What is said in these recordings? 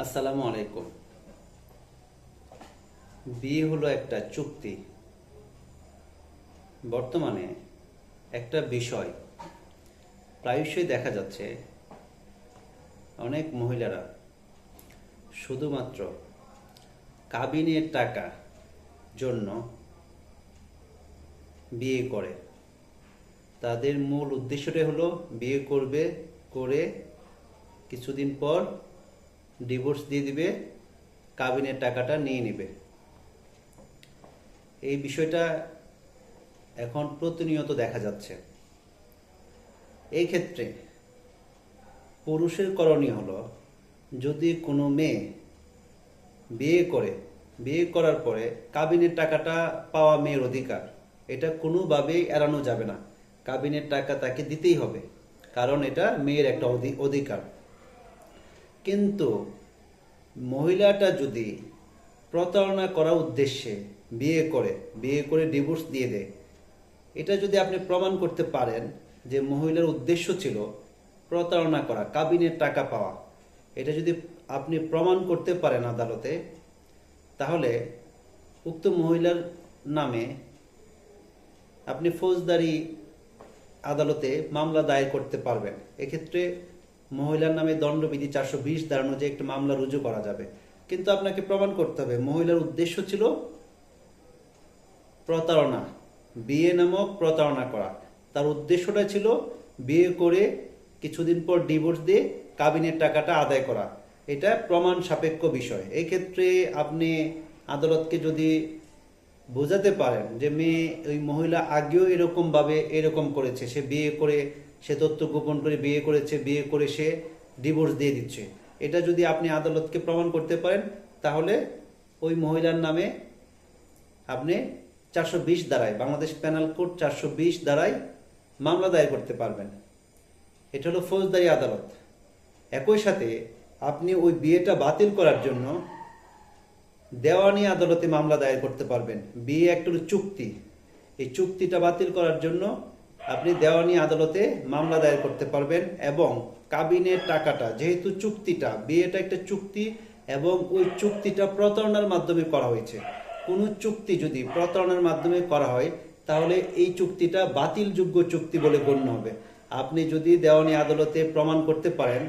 আসসালামু আলাইকুম। বিয়ে হলো একটা চুক্তি। বর্তমানে একটা বিষয়। প্রায়শই দেখা যাচ্ছে অনেক মহিলারা শুধুমাত্র কাবিনের টাকা জন্য বিয়ে করে। তাদের মূল উদ্দেশ্যটাই হলো বিয়ে করবে, করে কিছুদিন পর ডিভোর্স দিয়ে দিবে কাবিনের টাকাটা নিয়ে নেবে। এই বিষয়টা এখন প্রতিনিয়ত দেখা যাচ্ছে। এই ক্ষেত্রে পুরুষের করণীয় হলো, যদি কোনো মেয়ে বিয়ে করে, বিয়ে করার পরে কাবিনের টাকাটা পাওয়া মেয়ের অধিকার, এটা কোনোভাবেই এড়ানো যাবে না। কাবিনের টাকা তাকে দিতেই হবে, কারণ এটা মেয়ের একটা অধি- অধিকার। কিন্তু মহিলাটা যদি প্রতারণা করার উদ্দেশ্যে বিয়ে করে বিয়ে করে ডিভোর্স দিয়ে দেয়, এটা যদি আপনি প্রমাণ করতে পারেন যে মহিলার উদ্দেশ্য ছিল প্রতারণা করা, কাবিনের টাকা পাওয়া, এটা যদি আপনি প্রমাণ করতে পারেন আদালতে, তাহলে উক্ত মহিলার নামে আপনি ফৌজদারি আদালতে মামলা দায়ের করতে পারবেন। এক্ষেত্রে মহিলার নামে দণ্ডবিধি চারশো বিশ ধারা অনুযায়ী একটা মামলা রুজু করা যাবে। কিন্তু আপনাকে প্রমাণ করতে হবে, মহিলার উদ্দেশ্য ছিল প্রতারণা, বিয়ে নামক প্রতারণা করা। তার উদ্দেশ্যটা ছিল বিয়ে করে কিছুদিন পর ডিভোর্স দিয়ে কাবিনের টাকাটা আদায় করা। এটা প্রমাণ সাপেক্ষ বিষয়। এই ক্ষেত্রে আপনি আদালতকে যদি বোঝাতে পারেন যে মেয়ে, ওই মহিলা আগেও এরকমভাবে এরকম করেছে, সে বিয়ে করে সে তথ্য গোপন করে বিয়ে করেছে, বিয়ে করে সে ডিভোর্স দিয়ে দিচ্ছে। এটা যদি আপনি আদালতকে প্রমাণ করতে পারেন, তাহলে ওই মহিলার নামে আপনি চারশো বিশ দ্বারায়, বাংলাদেশ প্যানাল কোড চারশো বিশ দ্বারায় মামলা দায়ের করতে পারবেন। এটা হলো ফৌজদারি আদালত। একই সাথে আপনি ওই বিয়েটা বাতিল করার জন্য দেওয়ানি আদালতে মামলা দায়ের করতে পারবেন। বিয়ে একটা চুক্তি। এই চুক্তিটা বাতিল করার জন্য আপনি দেওয়ানি আদালতে মামলা দায়ের করতে পারবেন এবং কাবিনের টাকাটা, যেহেতু চুক্তিটা, বিয়েটা একটা চুক্তি এবং ওই চুক্তিটা প্রতারণার মাধ্যমে করা হয়েছে। কোনো চুক্তি যদি প্রতারণার মাধ্যমে করা হয়, তাহলে এই চুক্তিটা বাতিলযোগ্য চুক্তি বলে গণ্য হবে। আপনি যদি দেওয়ানি আদালতে প্রমাণ করতে পারেন,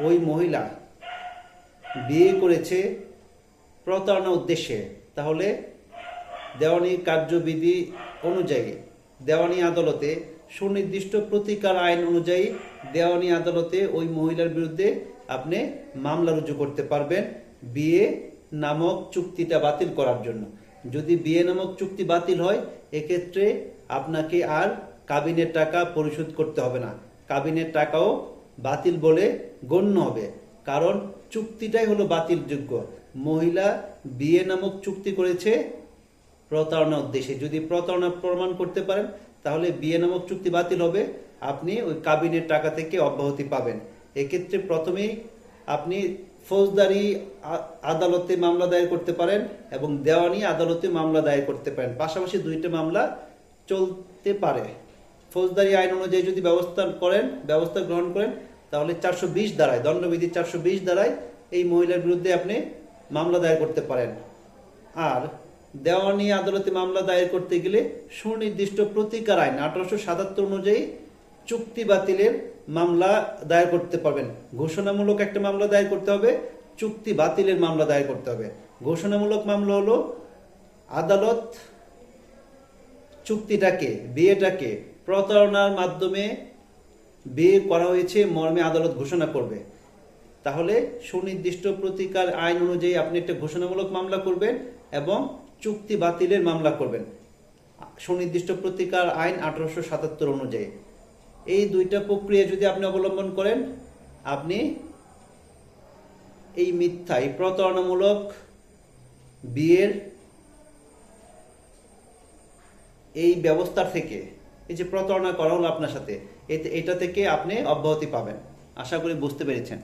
ওই মহিলা বিয়ে করেছে প্রতারণা উদ্দেশ্যে, তাহলে দেওয়ানি কার্যবিধি অনুযায়ী দেওয়ানি আদালতে সুনির্দিষ্ট প্রতিকার আইন অনুযায়ী দেওয়ানি আদালতে ওই মহিলার বিরুদ্ধে আপনি মামলা রুজু করতে পারবেন বিয়ে নামক চুক্তিটা বাতিল করার জন্য। যদি বিয়ে নামক চুক্তি বাতিল হয়, এক্ষেত্রে আপনাকে আর কাবিনের টাকা পরিশোধ করতে হবে না। কাবিনের টাকাও বাতিল বলে গণ্য হবে। কারণ চুক্তিটাই হলো বাতিলযোগ্য। মহিলা বিয়ে নামক চুক্তি করেছে প্রতারণা উদ্দেশ্যে। যদি প্রতারণা প্রমাণ করতে পারেন, তাহলে বিয়ে নামক চুক্তি বাতিল হবে। আপনি ওই কাবিনের টাকা থেকে অব্যাহতি পাবেন। এক্ষেত্রে প্রথমেই আপনি ফৌজদারি আদালতে মামলা দায়ের করতে পারেন এবং দেওয়ানি আদালতে মামলা দায়ের করতে পারেন। পাশাপাশি দুইটা মামলা চলতে পারে। ফৌজদারি আইন অনুযায়ী যদি ব্যবস্থা করেন, ব্যবস্থা গ্রহণ করেন, তাহলে চারশো বিশ দ্বারায়, দণ্ডবিধি চারশো বিশ দ্বারায় এই মহিলার বিরুদ্ধে আপনি মামলা দায়ের করতে পারেন। আর দেওয়ানি আদালতে মামলা দায়ের করতে গেলে সুনির্দিষ্ট প্রতিকার আইন আঠারোশো সাতাত্তর অনুযায়ী চুক্তি বাতিলের মামলা দায়ের করতে পারবেন। ঘোষণামূলক একটা মামলা দায়ের করতে হবে, চুক্তি বাতিলের মামলা দায়ের করতে হবে। ঘোষণামূলক মামলা হলো আদালত চুক্তিটাকে, বিয়েটাকে প্রতারণার মাধ্যমে বিয়ে করা হয়েছে, মর্মে আদালত ঘোষণা করবে। তাহলে সুনির্দিষ্ট প্রতিকার আইন অনুযায়ী আপনি একটা ঘোষণামূলক মামলা করবেন এবং চুক্তি বাতিলের মামলা করবেন। সুনির্দিষ্ট প্রতিকার আইন আঠারোশো সাতাত্তর অনুযায়ী। এই দুইটা প্রক্রিয়া যদি আপনি অবলম্বন করেন, আপনি এই মিথ্যা, এই প্রতারণামূলক বিয়ের এই ব্যবস্থা থেকে এই যে প্রতারণা করা হলো আপনার সাথে এটা থেকে আপনি অব্যাহতি পাবেন। আশা করি বুঝতে পেরেছেন।